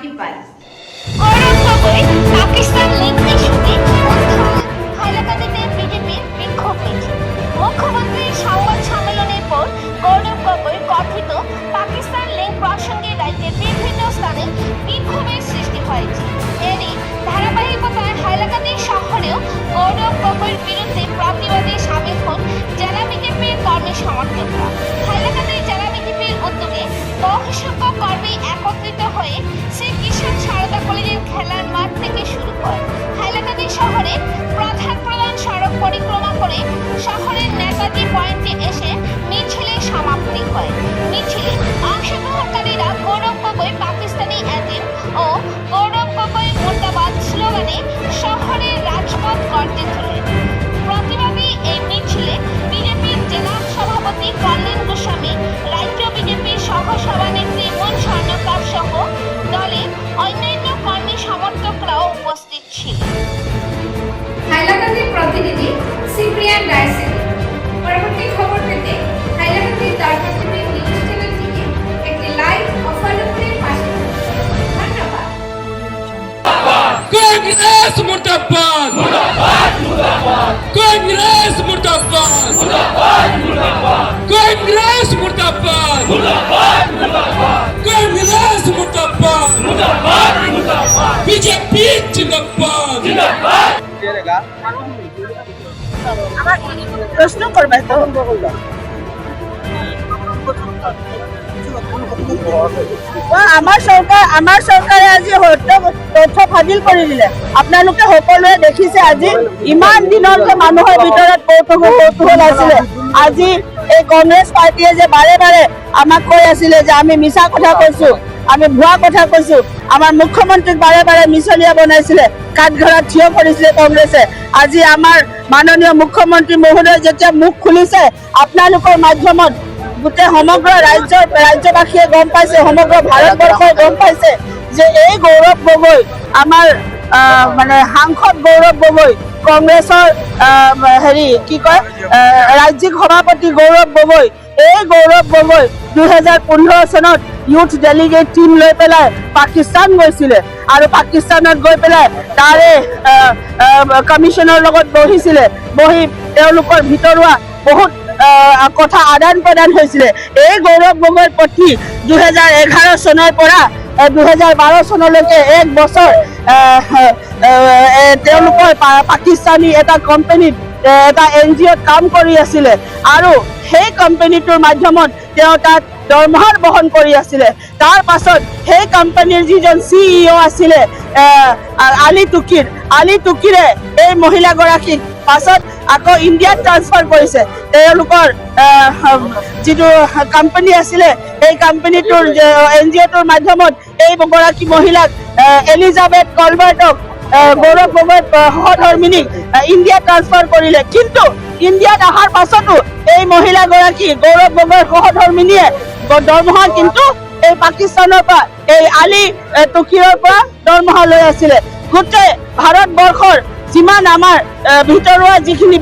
participar. উদ্যোগে বহু সংখ্যক কর্মী একত্রিত হয়ে শ্রী কিষাণ সারদা কলেজের খেলার মাঠ থেকে শুরু হয় হাইলাকান্দি শহরে প্রধান প্রধান সড়ক পরিক্রমা করে শহরের নেতাজি পয়েন্টে এসে মিছিলে সমাপ্তি হয়। মিছিলে অংশগ্রহণকারীরা গৌরব গগৈ পাকিস্তানি এজিম ও গৌরব গগৈ মুর্দাবাদ স্লোগানে শহরের রাজপথ গর্তে তোলেন প্রতিবাদী এই প্রশ্ন করবে তো আমাৰ চৰকাৰ চৰকাৰে আজি তথ্য ফাদিল কৰি দিলে। আপোনালোকে সকলোৱে দেখিছে আজি ইমান দিনলৈকে মানুহৰ ভিতৰত কৌতুহল কৌতুহল আছিলে। আজি এই কংগ্ৰেছ পাৰ্টীয়ে যে বাৰে বাৰে আমাক কৈ আছিলে যে আমি মিছা কথা কৈছো। আমি ভুৱা কথা কৈছো। আমাৰ মুখ্যমন্ত্ৰীক বাৰে বাৰে মিছলীয়া বনাইছিলে কাঠঘৰত থিয় কৰিছিলে কংগ্ৰেছে। আজি আমাৰ মাননীয় মুখ্যমন্ত্ৰী মহোদয় যেতিয়া মুখ খুলিছে, আপোনালোকৰ মাধ্যমত গোটেই সমগ্ৰ ৰাজ্যৰ ৰাজ্যবাসীয়ে গম পাইছে, সমগ্ৰ ভাৰতবৰ্ষই গম পাইছে যে এই গৌৰৱ গগৈ, আমাৰ মানে সাংসদ গৌৰৱ গগৈ, কংগ্ৰেছৰ হেৰি, কি কয় ৰাজ্যিক সভাপতি গৌৰৱ গগৈ, এই গৌৰৱ গগৈ দুহেজাৰ পোন্ধৰ চনত ইউথ ডেলিগেট টীম লৈ পেলাই পাকিস্তান গৈছিলে। আৰু পাকিস্তানত গৈ পেলাই তাৰে কমিশ্যনৰ লগত বহিছিলে। বহি তেওঁলোকৰ ভিতৰুৱা বহুত কথা আদান প্ৰদান হৈছিলে। এই গৌৰৱ গগৈৰ প্ৰতি দুহেজাৰ এঘাৰ চনৰ পৰা দুহেজাৰ বাৰ চনলৈকে এক বছৰ তেওঁলোকৰ পাকিস্তানী এটা কোম্পানীত এটা এন জি অ'ত কাম কৰি আছিলে। আৰু সেই কোম্পানীটোৰ মাধ্যমত তেওঁ তাত দৰমহাৰ বহন কৰি আছিলে। তাৰ পাছত সেই কোম্পানীৰ যিজন চিইঅ আছিলে এ, আ- আলি টুকিৰ আলী টুকিৰে এই মহিলাগৰাকীক পাছত আকৌ ইণ্ডিয়াত ট্ৰান্সফাৰ কৰিছে। তেওঁলোকৰ যিটো কোম্পানী আছিলে এই কোম্পানীটোৰ এন জি অ'টোৰ মাধ্যমত এই গৰাকী মহিলাক এলিজাবেথ কলবাৰ্টক আহ, গৌৰৱ গগৈ আহ, ইণ্ডিয়াত ট্ৰান্সফাৰ কৰিলে। কিন্তু ইণ্ডিয়াত অহাৰ পাছতো এই মহিলাগৰাকী গৌৰৱ গগৈৰ সহধৰ্মিনীয়ে দৰমহা কিন্তু এই পাকিস্তানৰ পৰা এই আলী টুকিৰৰ পৰা দৰমহা লৈ আছিলে। গোটেই ভাৰতবৰ্ষৰ যিমান আমাৰ আহ, ভিতৰুৱা যিখিনি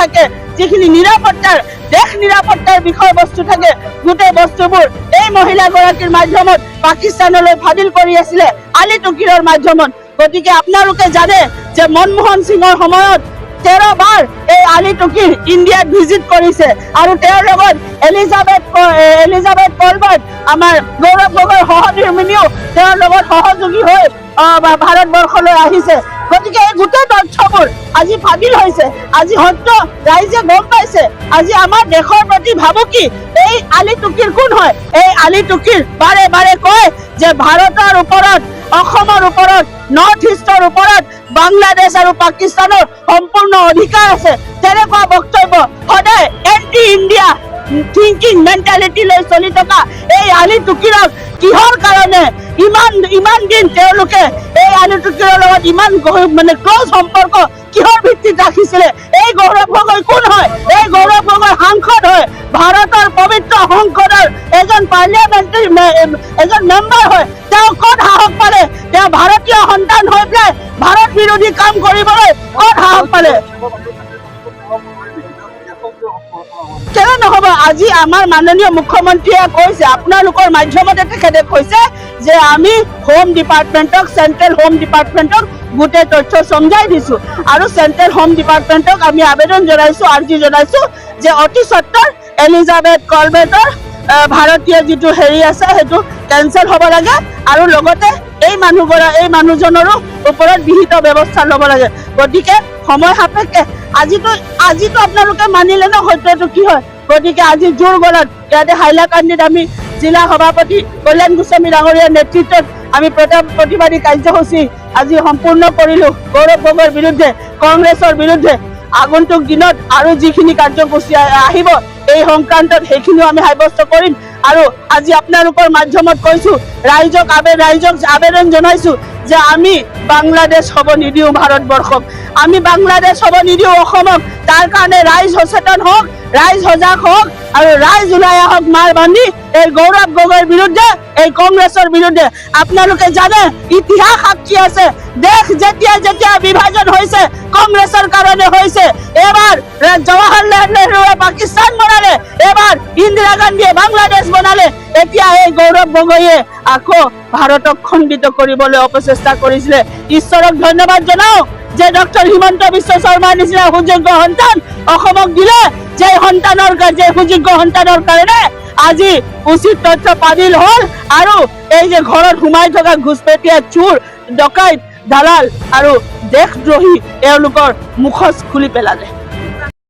থাকে যিখিনি নিৰাপত্তাৰ দেশ নিৰাপত্তাৰ বিষয়বস্তু থাকে গোটেই বস্তুবোৰ এই মহিলাগৰাকীৰ মাধ্যমত পাকিস্তানলৈ ফাদিল কৰি আছিলে আলি টুকিৰৰ মাধ্যমত। গতিকে আপোনালোকে জানে যে মনমোহন সিঙৰ সময়ত তেৰ বাৰ এই আলী টুকিৰ ইণ্ডিয়াত ভিজিট কৰিছে। আৰু তেওঁৰ লগত এলিজাবেথ এলিজাবেথ কলবাৰ্ট আমাৰ গৌৰৱ গগৈৰ সহধৰ্মিনীও তেওঁৰ লগত সহযোগী হৈ ভাৰতবৰ্ষলৈ আহিছে। গতিকে এই গোটেই তথ্যবোৰ আজি ফাদিল হৈছে। আজি সত্য ৰাইজে গম পাইছে। আজি আমাৰ দেশৰ প্ৰতি ভাবুকি এই আলি টুকিৰ কোন হয়? এই আলি টুকিৰ বাৰে বাৰে কয় যে ভাৰতৰ ওপৰত অসমৰ ওপৰত নৰ্থ ইষ্টৰ ওপৰত বাংলাদেশ আৰু পাকিস্তানৰ সম্পূৰ্ণ অধিকাৰ আছে। তেনেকুৱা বক্তব্য সদায় এণ্টি ইণ্ডিয়া থিংকিং মেণ্টেলিটি লৈ চলি থকা এই আলি টুকিৰক কিহৰ কাৰণে ইমান ইমান দিন তেওঁলোকে এই আলি টুকিৰৰ লগত ইমান মানে ক্লজ সম্পৰ্ক কিহৰ ভিত্তিত ৰাখিছিলে? এই গৌৰৱ গগৈ কোন হয়? এই গৌৰৱ গগৈ সাংসদ হয়। ভাৰতৰ পবিত্ৰ সংসদৰ এজন পাৰ্লিয়ামেণ্টাৰী এজন মেম্বাৰ হয়। তেওঁ ক'ত সাহস পালে? তেওঁ ভাৰতীয় সন্তান হৈ পেলাই ভাৰত বিৰোধী কাম কৰিবলৈ ক'ত সাহস পালে? নহ'ব। আজি আমাৰ মাননীয় মুখ্যমন্ত্ৰীয়ে কৈছে, আপোনালোকৰ মাধ্যমতে তেখেতে কৈছে যে আমি হোম ডিপাৰ্টমেণ্টক চেণ্ট্ৰেল হোম ডিপাৰ্টমেণ্টক গোটেই তথ্য চমজাই দিছো। আৰু চেণ্ট্ৰেল হোম ডিপাৰ্টমেণ্টক আমি আবেদন জনাইছো, আৰ্জি জনাইছো যে অতি সত্তৰ এলিজাবেথ কলবেটৰ ভাৰতীয় যিটো হেৰি আছে, সেইটো কেঞ্চেল হ'ব লাগে। আৰু লগতে এই মানুহগৰা এই মানুহজনৰো ওপৰত বিহিত ব্যৱস্থা ল'ব লাগে। গতিকে সময় সাপেক্ষে, আজিতো আজিতো আপোনালোকে মানিলে ন, সত্যটো কি হয়? গতিকে আজি জোৰ গলত ইয়াতে হাইলাকান্দিত আমি জিলা সভাপতি কল্যাণ গোস্বামী ডাঙৰীয়াৰ নেতৃত্বত আমি প্ৰতিবাদী কাৰ্যসূচী আজি সম্পূৰ্ণ কৰিলো। গৌৰৱ গগৈৰ বিৰুদ্ধে, কংগ্ৰেছৰ বিৰুদ্ধে। আগন্তুক দিনত আৰু যিখিনি কাৰ্যসূচী আ- আহিব, এই সংক্ৰান্তত সেইখিনিও আমি সাব্যস্ত কৰিম। আৰু আজি আপোনালোকৰ মাধ্যমত কৈছো, ৰাইজক আবে, ৰাইজক আবেদন জনাইছো যে আমি বাংলাদেশ হ'ব নিদিওঁ ভাৰতবৰ্ষক আমি বাংলাদেশ হ'ব নিদিওঁ অসমক। তাৰ কাৰণে ৰাইজ সচেতন হওক, ৰাইজ সজাগ হওক আৰু ৰাইজ ওলাই আহক মাৰ বান্ধি এই গৌৰৱ গগৈৰ বিৰুদ্ধে, এই কংগ্ৰেছৰ বিৰুদ্ধে। আপোনালোকে জানে, ইতিহাস সাক্ষী আছে। দেশ যেতিয়া যেতিয়া বিভাজন হৈছে, কংগ্ৰেছৰ কাৰণে হৈছে। এবাৰ জৱাহৰলাল নেহৰুৱে পাকিস্তান বনালে। এবাৰ ইন্দিৰা গান্ধীয়ে বাংলাদেশ বনালে। এতিয়া এই গৌৰৱ গগৈয়ে আকৌ ভাৰতক খণ্ডিত কৰিবলৈ অপচেষ্টা কৰিছিলে। ঈশ্বৰক ধন্যবাদ জনাও যে ডক্টৰ হিমন্ত বিশ্ব শৰ্মাৰ নিচিনা সুযোগ্য সন্তান অসমক দিলে যে সন্তানৰ যে সুযোগ্য সন্তানৰ কাৰণে আজি উচিত তথ্য পাবিল হ'ল আৰু এই যে ঘৰত সোমাই থকা ঘুচপেটীয়া চোৰ, ডকাইত, দালাল আৰু দেশদ্ৰোহী এওঁলোকৰ মুখচ খুলি পেলালে।